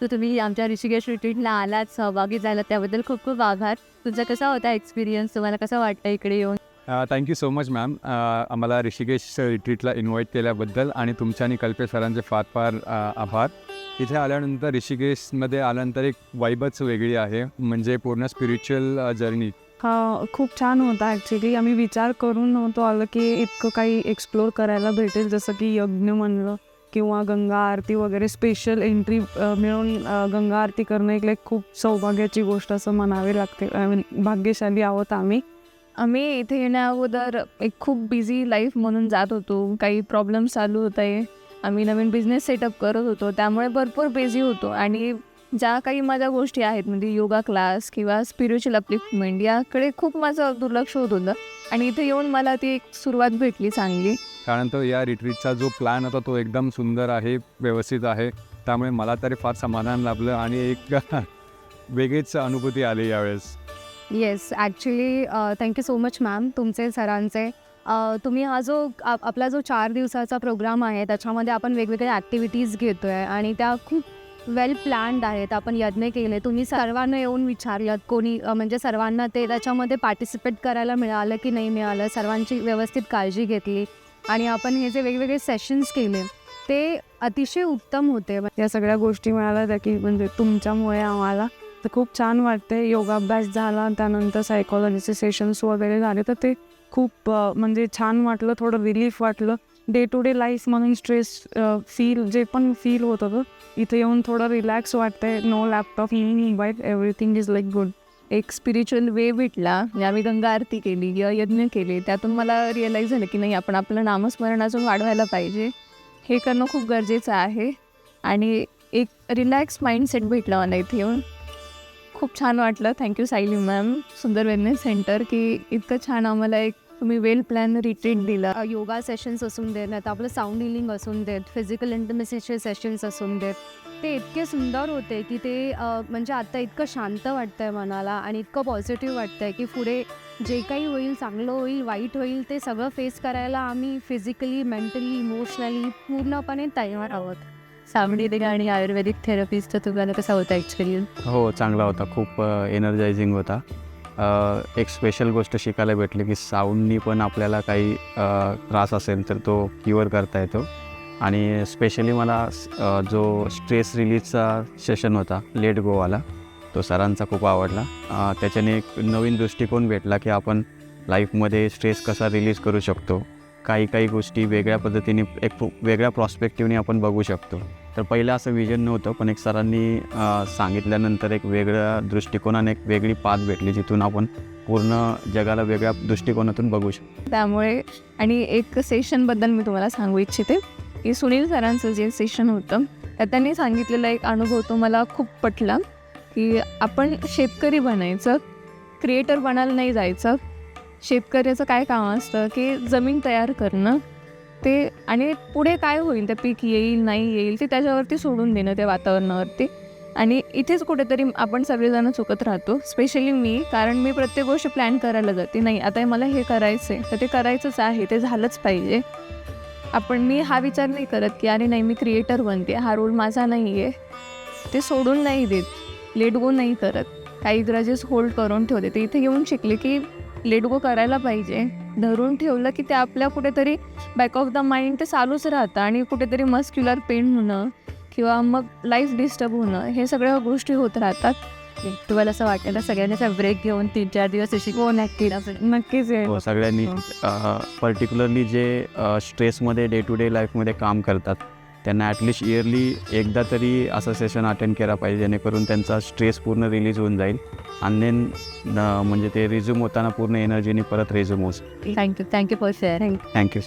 So तुम्ही आमच्या ऋषिकेश रिट्रीटला आलात सहभागी झाला त्याबद्दल खूप खूप आभार. तुमचा कसा होता एक्सपिरियन्स तुम्हाला कसं वाटतं इकडे येऊन? थँक्यू सो मच मॅम आम्हाला ऋषिकेश रिट्रीटला इन्व्हाइट केल्याबद्दल आणि तुमच्या आणि कल्पे सरांचे फार फार आभार. इथे आल्यानंतर ऋषिकेशमध्ये आल्यानंतर एक वाईबच वेगळी आहे म्हणजे पूर्ण स्पिरिच्युअल जर्नी हा खूप छान होता ॲक्च्युली आम्ही विचार करून नव्हतो आलं की इतकं काही एक्सप्लोर करायला भेटेल जसं की यज्ञ म्हणलं. किंवा गंगा आरती वगैरे स्पेशल एंट्री मिळून गंगा आरती करणं एक लाईक खूप सौभाग्याची गोष्ट असं म्हणावी लागते. आय मीन भाग्यशाली आहोत आम्ही. आम्ही इथे येण्या अगोदर एक खूप बिझी लाईफ म्हणून जात होतो. काही प्रॉब्लेम चालू होते आम्ही नवीन बिझनेस सेटअप करत होतो. त्यामुळे भरपूर बिझी होतो. आणि ज्या काही माझ्या गोष्टी आहेत म्हणजे योगा क्लास किंवा स्पिरिच्युअल अपलिफ्टमेंट याकडे खूप माझं दुर्लक्ष होत होतं. आणि इथे येऊन मला ती एक सुरुवात भेटली चांगली. कारण तो या रिट्रीटचा जो प्लॅन होता तो एकदम सुंदर आहे व्यवस्थित आहे. त्यामुळे मला तरी फार समाधान लाभलं आणि एक वेगळीच अनुभूती आली यावेळेस. Yes actually thank you so much ma'am तुमचे सरांचे. तुम्ही हा जो आप- आपला जो चार दिवसाचा प्रोग्राम आहे त्याच्यामध्ये आपण वेगवेगळ्या ॲक्टिव्हिटीज घेतो आहे आणि त्या खूप वेल प्लॅन्ड आहेत आपण यज्ञ केले. तुम्ही सर्वांना येऊन विचारलं कोणी म्हणजे सर्वांना ते त्याच्यामध्ये पार्टिसिपेट करायला मिळालं की नाही मिळालं सर्वांची व्यवस्थित काळजी घेतली. आणि आपण हे जे वेगवेगळे सेशन्स केले ते अतिशय उत्तम होते. या सगळ्या गोष्टी मिळाल्या त्या की म्हणजे तुमच्यामुळे आम्हाला. तर खूप छान वाटते. योगाभ्यास झाला त्यानंतर सायकोलॉजीचे सेशन्स वगैरे झाले. तर ते खूप म्हणजे छान वाटलं थोडं रिलीफ वाटलं. डे टू डे लाईफ म्हणून स्ट्रेस फील जे पण फील होत होतं इथे येऊन थोडं रिलॅक्स वाटतंय. No laptop in mobile everything is like good एक स्पिरिच्युअल वे भेटला म्हणजे आम्ही गंगा आरती केली किंवा यज्ञ केले त्यातून मला रिअलाईज झालं की नाही आपण आपलं नामस्मरण अजून वाढवायला पाहिजे. हे करणं खूप गरजेचं आहे. आणि एक रिलॅक्स माइंडसेट भेटला मला इथे येऊन. खूप छान वाटलं. थँक्यू सायली मॅम सुंदर वेलनेस सेंटर की इतकं छान आम्हाला एक तुम्ही वेल प्लॅन रिट्रीट दिलं. योगा सेशन्स असून देत नाही तर आपलं साऊंड हिलिंग असून देत फिजिकल इंटरमिसेचे सेशन्स असून देत. ते इतके सुंदर होते की ते म्हणजे आता इतकं शांत वाटतं आहे मनाला आणि इतकं पॉझिटिव्ह वाटतं आहे की पुढे जे काही होईल चांगलं होईल वाईट होईल ते सगळं फेस करायला आम्ही फिजिकली मेंटली इमोशनली पूर्णपणे तयार आहोत. सावडी आणि आयुर्वेदिक थेरपिस्टचा तुम्हाला कसा होता एक्सपिरियन्स हो चांगला होता. खूप एनर्जायझिंग होता. अ, एक स्पेशल गोष्ट शिकायला भेटली की साऊंडनी पण आपल्याला काही त्रास असेल तर तो क्युअर करता येतो. आणि स्पेशली मला जो स्ट्रेस रिलीजचा सेशन होता लेट गोवाला तो सरांचा खूप आवडला. त्याच्याने एक नवीन दृष्टिकोन भेटला की आपण लाईफमध्ये स्ट्रेस कसा रिलीज करू शकतो. काही काही गोष्टी वेगळ्या पद्धतीने एक वेगळ्या प्रॉस्पेक्टिव्हने आपण बघू शकतो. तर पहिलं असं विजन नव्हतं पण एक सरांनी सांगितल्यानंतर एक वेगळ्या दृष्टिकोनाने एक वेगळी पाच भेटली जिथून आपण पूर्ण जगाला वेगळ्या दृष्टिकोनातून बघू शकतो. त्यामुळे आणि एक सेशनबद्दल मी तुम्हाला सांगू इच्छिते. की सुनील सरांचं जे सेशन होतं त्यात त्यांनी सांगितलेला एक अनुभव तो मला खूप पटला की आपण शेतकरी बनायचं क्रिएटर बनायला नाही जायचं. शेतकऱ्याचं काय काम असतं की जमीन तयार करणं ते आणि पुढे काय होईल ते पीक येईल नाही येईल ते त्याच्यावरती सोडून देणं त्या वातावरणावरती. आणि इथेच कुठेतरी आपण सगळेजण चुकत राहतो स्पेशली मी कारण मी प्रत्येक गोष्ट प्लॅन करायला जाते नाही आता मला हे करायचं आहे तर ते करायचंच आहे ते झालंच पाहिजे. आपण मी हा विचार नाही करत की अरे नाही मी क्रिएटर बनते. हा रोल माझा नाही आहे ते सोडून नाही देत. लेट गो नाही करत. काही ग्रजेस होल्ड करून ठेवते. ते इथे येऊन शिकले की लेट गो करायला पाहिजे. धरून ठेवलं की ते आपल्या कुठेतरी बॅक ऑफ द माइंड ते चालूच राहतं आणि कुठेतरी मस्क्युलर पेन होणं किंवा मग लाईफ डिस्टर्ब होणं हे सगळ्या गोष्टी होत राहतात. तुम्हाला असं वाटेल सगळ्यांचा ब्रेक घेऊन तीन चार दिवस अशी हो नक्कीच. नक्कीच येईल. हो सगळ्यांनी पर्टिक्युलरली जे स्ट्रेसमध्ये डे टू डे लाईफमध्ये काम करतात त्यांना ॲटलिस्ट इयरली एकदा तरी असं सेशन अटेंड केला पाहिजे जेणेकरून त्यांचा स्ट्रेस पूर्ण रिलीज होऊन जाईल. आणि देन म्हणजे ते रिझ्यूम होताना पूर्ण एनर्जीने परत रिझ्यूम होऊ thank you thank you for sharing thank you